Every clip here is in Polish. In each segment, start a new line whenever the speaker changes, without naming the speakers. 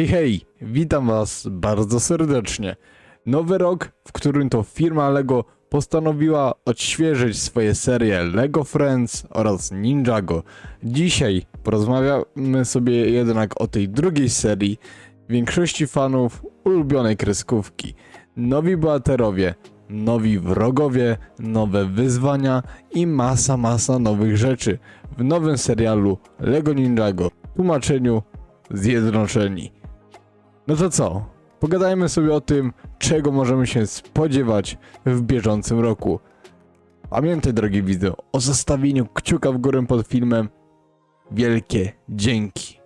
Hej, hej, witam Was bardzo serdecznie. Nowy rok, w którym to firma LEGO postanowiła odświeżyć swoje serie LEGO Friends oraz Ninjago. Dzisiaj porozmawiamy sobie jednak o tej drugiej serii, większości fanów ulubionej kreskówki. Nowi bohaterowie, nowi wrogowie, nowe wyzwania i masa, masa nowych rzeczy w nowym serialu LEGO Ninjago w tłumaczeniu Zjednoczeni. No to co? Pogadajmy sobie o tym, czego możemy się spodziewać w bieżącym roku. Pamiętaj, drogi widzu, o zostawieniu kciuka w górę pod filmem. Wielkie dzięki.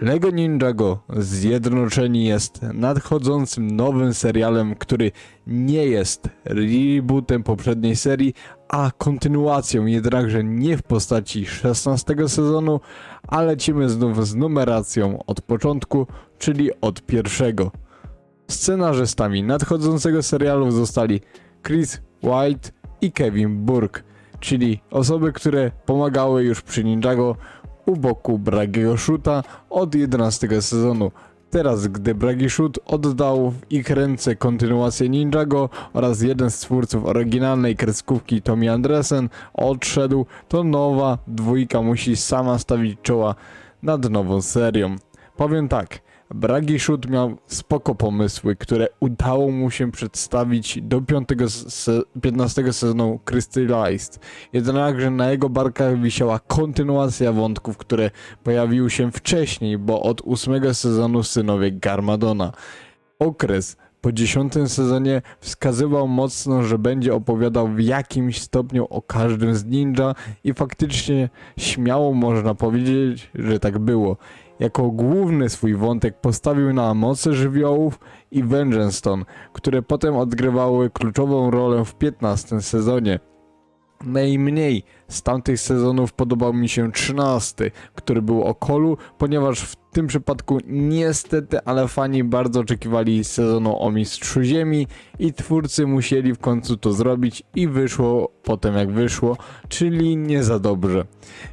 Lego Ninjago Zjednoczeni jest nadchodzącym nowym serialem, który nie jest rebootem poprzedniej serii, a kontynuacją, jednakże nie w postaci 16 sezonu, a lecimy znów z numeracją od początku, czyli od pierwszego. Scenarzystami nadchodzącego serialu zostali Chris White i Kevin Burke, czyli osoby, które pomagały już przy Ninjago u boku Bragiego Shoota od 11 sezonu. Teraz, gdy Bragi Shoot oddał w ich ręce kontynuację Ninjago oraz jeden z twórców oryginalnej kreskówki Tommy Andresen odszedł, to nowa dwójka musi sama stawić czoła nad nową serią. Powiem tak, Bragi Shoot miał spoko pomysły, które udało mu się przedstawić do 5 se 15 sezonu Crystallized. Jednakże na jego barkach wisiała kontynuacja wątków, które pojawiły się wcześniej, bo od 8 sezonu Synowie Garmadona. Okres po 10 sezonie wskazywał mocno, że będzie opowiadał w jakimś stopniu o każdym z ninja i faktycznie śmiało można powiedzieć, że tak było. Jako główny swój wątek postawił na moce żywiołów i Vengeance Stone, które potem odgrywały kluczową rolę w 15 sezonie. Najmniej z tamtych sezonów podobał mi się 13, który był o Kolu, ponieważ w tym przypadku niestety, ale fani bardzo oczekiwali sezonu o Mistrzu Ziemi i twórcy musieli w końcu to zrobić i wyszło potem jak wyszło, czyli nie za dobrze.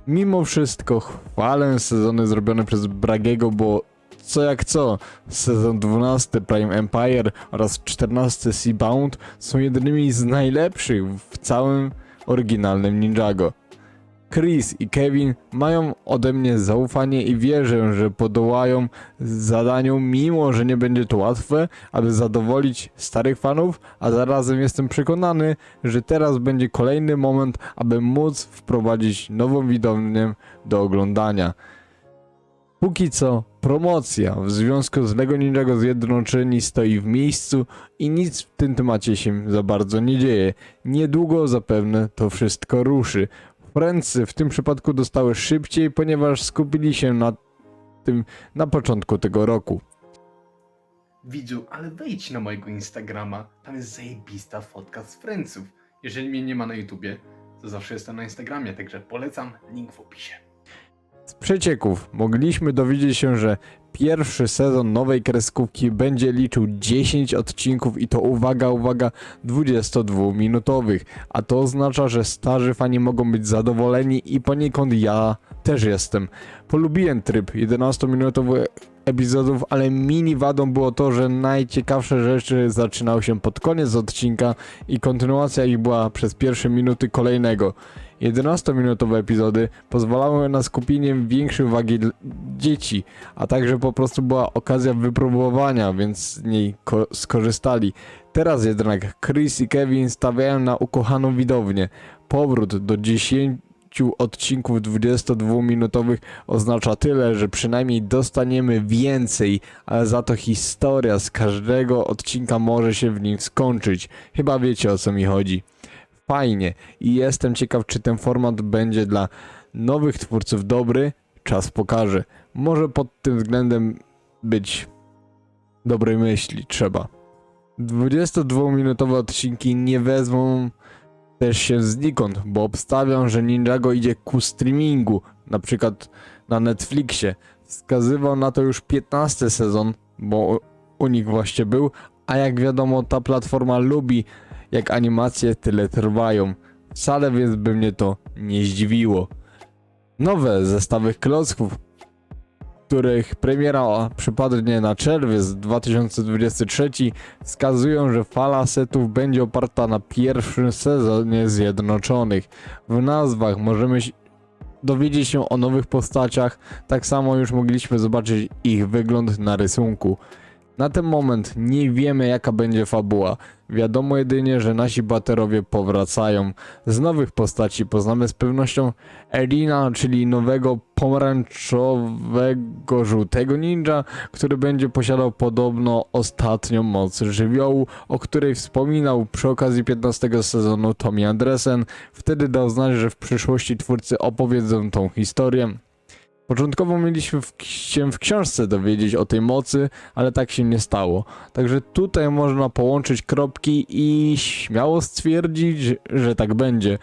Mimo wszystko chwalę sezony zrobione przez Bragiego, bo co jak co, sezon 12 Prime Empire oraz 14 Seabound są jednymi z najlepszych w całym oryginalnym Ninjago. Chris i Kevin mają ode mnie zaufanie i wierzę, że podołają zadaniu, mimo że nie będzie to łatwe, aby zadowolić starych fanów, a zarazem jestem przekonany, że teraz będzie kolejny moment, aby móc wprowadzić nową widownię do oglądania. Póki co promocja w związku z LEGO Ninjago Zjednoczeni stoi w miejscu i nic w tym temacie się za bardzo nie dzieje. Niedługo zapewne to wszystko ruszy. Friendsy w tym przypadku dostały szybciej, ponieważ skupili się na tym na początku tego roku.
Widzu, ale wejdź na mojego Instagrama, tam jest zajebista fotka z Friendsów. Jeżeli mnie nie ma na YouTubie, to zawsze jestem na Instagramie, także polecam, link w opisie.
Z przecieków mogliśmy dowiedzieć się, że pierwszy sezon nowej kreskówki będzie liczył 10 odcinków i to uwaga, uwaga, 22-minutowych. A to oznacza, że starzy fani mogą być zadowoleni i poniekąd ja też jestem. Polubiłem tryb 11-minutowych epizodów, ale mini wadą było to, że najciekawsze rzeczy zaczynały się pod koniec odcinka i kontynuacja ich była przez pierwsze minuty kolejnego. 11-minutowe epizody pozwalały na skupienie większej uwagi dzieci, a także po prostu była okazja wypróbowania, więc z niej ko- skorzystali. Teraz jednak Chris i Kevin stawiają na ukochaną widownię. Powrót do 10 odcinków 22-minutowych oznacza tyle, że przynajmniej dostaniemy więcej, ale za to historia z każdego odcinka może się w nim skończyć. Chyba wiecie o co mi chodzi fajnie i jestem ciekaw, czy ten format będzie dla nowych twórców dobry. Czas pokaże. Może pod tym względem być dobrej myśli trzeba. 22-minutowe odcinki nie wezmą też się znikąd, bo obstawiam, że Ninjago idzie ku streamingu, na przykład na Netflixie. Wskazywał na to już 15 sezon, bo u- nich właśnie był, a jak wiadomo ta platforma lubi jak animacje tyle trwają. Wcale więc by mnie to nie zdziwiło. Nowe zestawy klocków których premiera przypadnie na czerwiec 2023, wskazują, że fala setów będzie oparta na pierwszym sezonie Zjednoczonych. W nazwach możemy dowiedzieć się o nowych postaciach, tak samo już mogliśmy zobaczyć ich wygląd na rysunku. Na ten moment nie wiemy jaka będzie fabuła. Wiadomo jedynie, że nasi baterowie powracają. Z nowych postaci poznamy z pewnością Erina, czyli nowego pomarańczowego żółtego ninja, który będzie posiadał podobno ostatnią moc żywiołu, o której wspominał przy okazji 15 sezonu Tommy Andresen. Wtedy dał znać, że w przyszłości twórcy opowiedzą tą historię. Początkowo mieliśmy w, się w książce dowiedzieć o tej mocy, ale tak się nie stało. Także tutaj można połączyć kropki i śmiało stwierdzić, że tak będzie.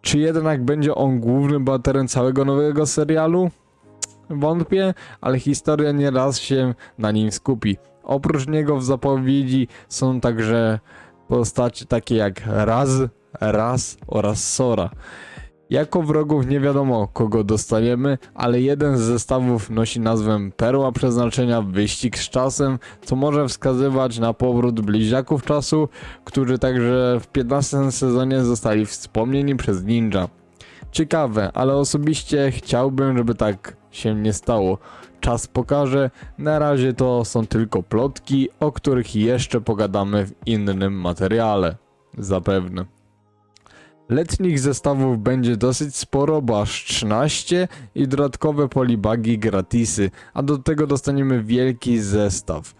Czy jednak będzie on głównym bohaterem całego nowego serialu? Wątpię, ale historia nieraz się na nim skupi. Oprócz niego w zapowiedzi są także postacie takie jak Raz, Raz oraz Sora. Jako wrogów nie wiadomo kogo dostaniemy, ale jeden z zestawów nosi nazwę Perła Przeznaczenia Wyścig z Czasem, co może wskazywać na powrót bliźniaków czasu, którzy także w 15 sezonie zostali wspomnieni przez Ninja. Ciekawe, ale osobiście chciałbym, żeby tak się nie stało. Czas pokaże, na razie to są tylko plotki, o których jeszcze pogadamy w innym materiale. Zapewne. Letnich zestawów będzie dosyć sporo, bo aż 13 i dodatkowe polibagi gratisy, a do tego dostaniemy wielki zestaw.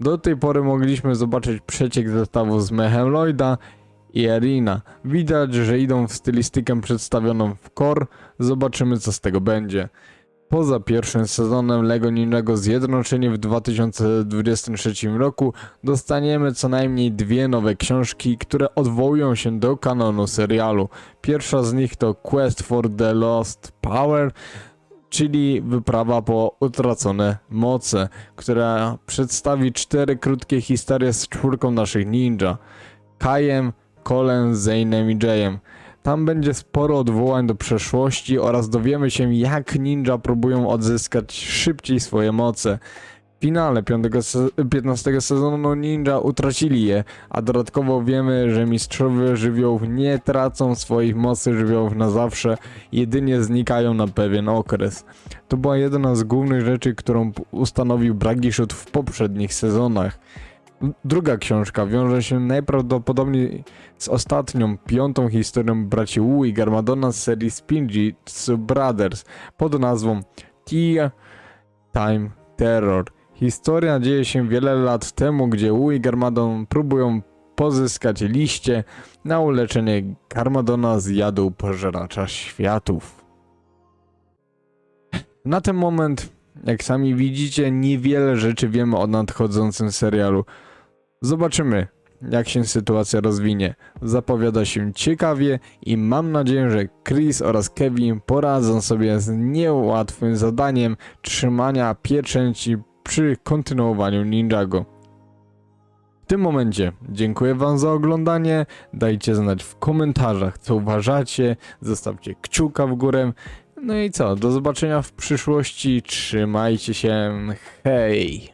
Do tej pory mogliśmy zobaczyć przeciek zestawów z Mechem Lloyda i Arena. Widać, że idą w stylistykę przedstawioną w core, zobaczymy co z tego będzie. Poza pierwszym sezonem LEGO Ninjago Zjednoczenie w 2023 roku dostaniemy co najmniej dwie nowe książki, które odwołują się do kanonu serialu. Pierwsza z nich to Quest for the Lost Power, czyli wyprawa po utracone moce, która przedstawi cztery krótkie historie z czwórką naszych ninja. Kajem, Colem, Zane'em i Jayem. Tam będzie sporo odwołań do przeszłości oraz dowiemy się jak ninja próbują odzyskać szybciej swoje moce. W finale 5 se 15 sezonu ninja utracili je, a dodatkowo wiemy, że mistrzowie żywiołów nie tracą swoich mocy żywiołów na zawsze, jedynie znikają na pewien okres. To była jedna z głównych rzeczy, którą ustanowił Bragishut w poprzednich sezonach. Druga książka wiąże się najprawdopodobniej z ostatnią, piątą historią braci Wu i Garmadona z serii Spinji Brothers pod nazwą Tea Time Terror. Historia dzieje się wiele lat temu, gdzie Wu i Garmadon próbują pozyskać liście na uleczenie Garmadona z jadu pożeracza światów. Na ten moment, jak sami widzicie, niewiele rzeczy wiemy o nadchodzącym serialu. Zobaczymy, jak się sytuacja rozwinie. Zapowiada się ciekawie i mam nadzieję, że Chris oraz Kevin poradzą sobie z niełatwym zadaniem trzymania pieczęci przy kontynuowaniu Ninjago. W tym momencie dziękuję Wam za oglądanie. Dajcie znać w komentarzach, co uważacie. Zostawcie kciuka w górę. No i co? Do zobaczenia w przyszłości. Trzymajcie się. Hej!